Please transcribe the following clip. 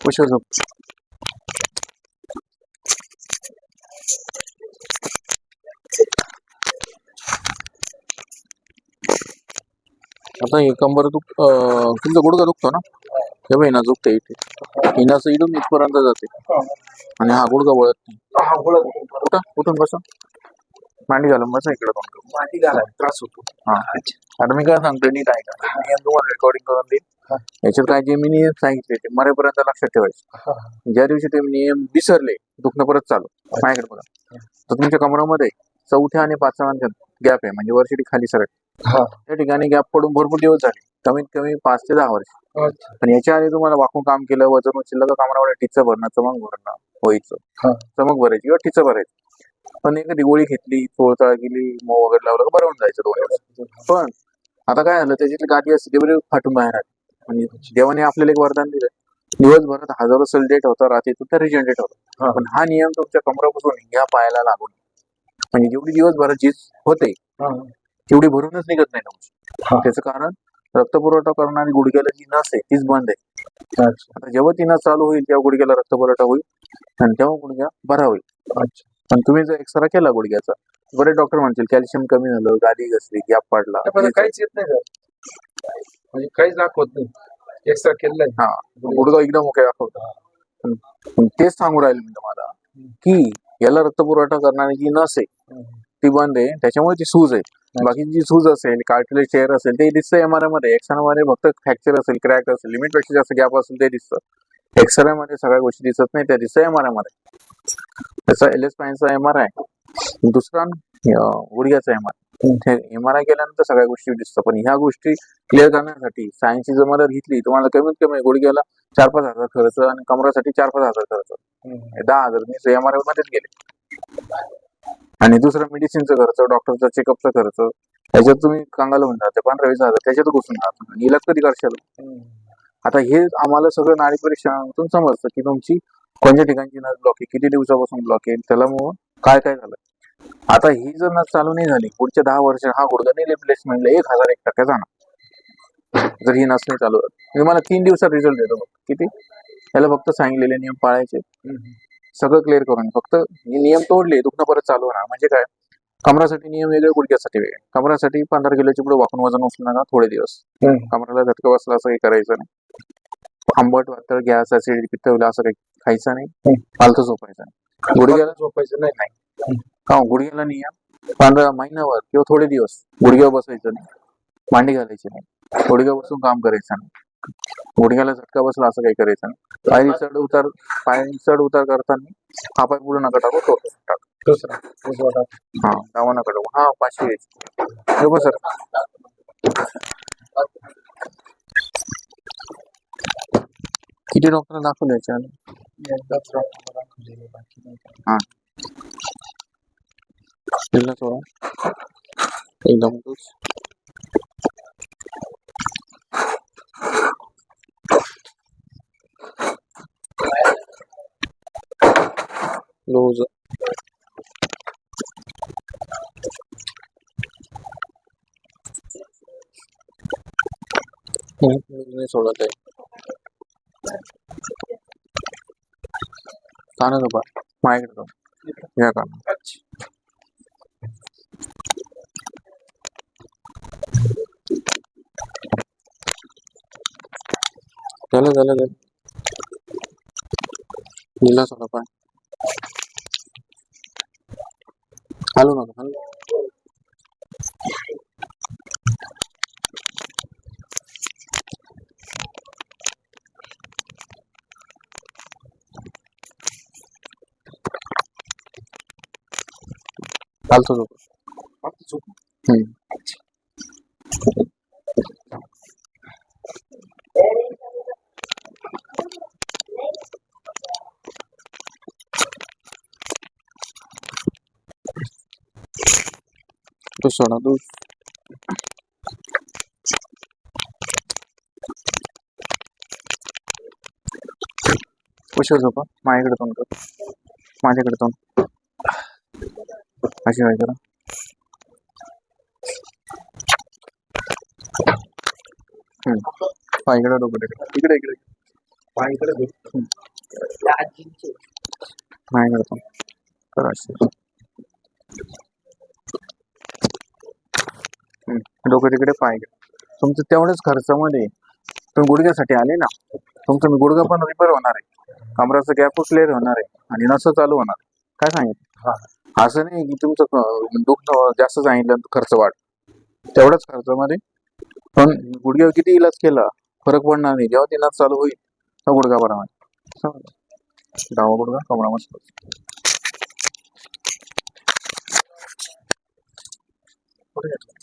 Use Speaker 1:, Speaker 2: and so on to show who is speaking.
Speaker 1: उशीर झोप आता हे कंबर दुख तुमचा गुडघा दुखतो ना हे बघ ना दुखते इथे हिनाचं इडून इथपर्यंत जाते आणि हा गुडघा वळत नाही कुठं कुठून बसा मांडी घालून बसा इकडे कोण
Speaker 2: माती घालाय त्रास होतो.
Speaker 1: हा. आता मी काय सांगतोय नीट ऐका. मी नियम तुम्हाला रेकॉर्डिंग करून देईन. याच्यात काय जे मी नियम सांगितले ते मरेपर्यंत लक्षात ठेवायचे. ज्या दिवशी ते नियम विसरले दुखणं परत चालू. माझ्याकडे बघा. तर तुमच्या कमरामध्ये चौथ्या आणि पाचव्या गॅप आहे म्हणजे वर्षी खाली सरक
Speaker 2: हा.
Speaker 1: त्या ठिकाणी गॅप पडून भरपूर दिवस झाले. कमीत कमी पाच ते दहा वर्ष. पण याच्या आधी तुम्हाला वाकून काम केलं वजन उचललं तर कामाला टिच्च भरणं चमक भरणं व्हायचं
Speaker 2: हा.
Speaker 1: चमक भरायची किंवा टिच्च भरायचं. पण एखादी गोळी घेतली चोळताळ केली मो वगैरे लावलं का बरं होऊन जायचं दोन दिवस पण आता काय झालं त्याच्यातली गाठी असते ते बरे फाटून बाहेर आले म्हणजे देवाने आपल्याला एक वरदान दिलं दिवसभरात हजारो सेल डेट होतं रात्रीतून तर रिजनरेट. होतं पण हा नियम तुमच्या कमरापासून ह्या पायाला लागून म्हणजे जेवढी दिवसभरात झीज होते. तेवढी भरूनच निघत नाही तुमची. त्याचं कारण रक्तपुरवठा करणारी गुडघ्याला जी नस आहे तीच बंद आहे. आता जेव्हा ती नस चालू होईल तेव्हा गुडघ्याला रक्तपुरवठा होईल आणि तेव्हा गुडघ्या बरा होईल. पण तुम्ही जर एक्सरा केला गुडघ्याचा बरेच डॉक्टर म्हणतील कॅल्शियम कमी झालं गादी घसली गॅप पडला.
Speaker 2: काहीच येत नाही म्हणजे काहीच दाखवत नाही. एक्स्ट्रा केलंय.
Speaker 1: हा गुडघा एकदम ओके दाखवतो तेच सांगू राहील मी तुम्हाला की याला रक्तपुरवठा करणारी जी नस आहे ती बंद आहे त्याच्यामुळे ती सूज आहे. बाकी जी सूज असेल कार्टिलेज चेअर असेल ते दिसतं एमआरआयमध्ये. एक्सरे मध्ये फक्त फ्रॅक्चर असेल क्रॅक असेल लिमिटपेक्षा जास्त गॅप असेल ते दिसतं. एक्सरे मध्ये सगळ्या गोष्टी दिसत नाही त्या दिसतं एमआरआयमध्ये. त्याचा एल एस पायनचा एमआरआय दुसरा अं, गुडघ्याचा एमआरआय एमआरआय केल्यानंतर सगळ्या गोष्टी दिसतात. पण ह्या गोष्टी क्लिअर करण्यासाठी सायन्सची जर मदत घेतली तुम्हाला कमीत कमी गुडघ्याला चार पाच हजार खर्च आणि कमरासाठी चार पाच हजार खर्च. दहा हजार मी एमआरआय मध्येच गेले. आणि दुसरं मेडिसिनचा खर्च डॉक्टरचा चेकअपचा खर्च त्याच्यात तुम्ही कंगाल होऊन जाते पंधरा वीस हजार त्याच्यात घुसून जात आणि इलाज कधी करशाल? आता हे आम्हाला सगळं नाडी परीक्षणातून समजतं की तुमची कोणत्या ठिकाणची नस ब्लॉक आहे? किती दिवसापासून ब्लॉक आहे? त्याला मग काय काय झालं? आता ही जर नस चालू नाही झाली पुढच्या दहा वर्ष हा गुडघा नाही रिप्लेसमेंटला एक हजार एक टक्का जाणार. जर ही नस नाही चालू झाली. मी मला तीन दिवसात रिझल्ट देतो किती? त्याला फक्त सांगितलेले नियम पाळायचे. सगळं क्लिअर करून. फक्त हे नियम तोडले दुखणं परत चालू होणार. म्हणजे काय? कमरासाठी नियम वेगळे गुडघ्यासाठी वेगळे. कमरासाठी पंधरा किलोची पुढे वाकून वजन उचलणार ना थोडे दिवस. कमराला झटका बसला असं काही करायचं नाही. आंबट वातळ गॅस ऍसिड पित्त होईल असं काही खायचं नाही. फालतू झोपायचं नाही. गुडघ्याला
Speaker 2: झोपायचं नाही
Speaker 1: का गुडघ्याला नियम पंधरा महिन्यावर किंवा थोडे दिवस गुडघ्यावर बसायचं नाही. मांडी घालायची नाही. गुडघ्यावर बसून काम करायचं नाही. गुडघ्याला झटका बसला असं काही करायचं नाही. पायरी चढ उतार पायरी चढ उतार करताना हा पाय पुढे नका टाकू तो
Speaker 2: दुसरा.
Speaker 1: हा डावा नका टाकू. हा पाचशे घ्यायची हे बघ सर किती डॉक्टर दाखवले याच्या आधी
Speaker 2: एकदाच डॉक्टरला दाखवलेलं, बाकी नाही काय.
Speaker 1: दिला थोडा एकदम तोच लूज नाही सोडत आहे काना का माझ्याकडे जाऊ या काना
Speaker 2: अच्छा.
Speaker 1: झालं झालं झालं दिला थोडा पाय हलू चालतो झोप तू सोडा तू. उशीर झोपा. माझ्याकडे तोंड माझ्याकडे तोंड. अशी काय करा. हा इकडे डोकं टेकलं. इकडे इकडे.
Speaker 2: पाय इकडे धर.
Speaker 1: हा इकडे पण. करा अशी. हम्म. डोकं तिकडे पाय इकडे. तुमचं तेवढ्याच खर्चामध्ये तुम्ही गुडघ्यासाठी आले ना तुमचं मी गुडघा पण रिपेअर होणार आहे. कमराचं गॅप क्लिअर होणार आहे आणि नसं चालू होणार काय सांगितलं? असं नाही की तुमचं क- दुखणं जास्त सांगितलं खर्च वाढ. तेवढाच खर्चामध्ये. पण गुडघ्यावर किती इलाज केला फरक पडणार नाही. जेव्हा ते नाच चालू होईल तो गुडघा बरा होईल. डावा गुडघा कमरा मस्त.
Speaker 2: पुढे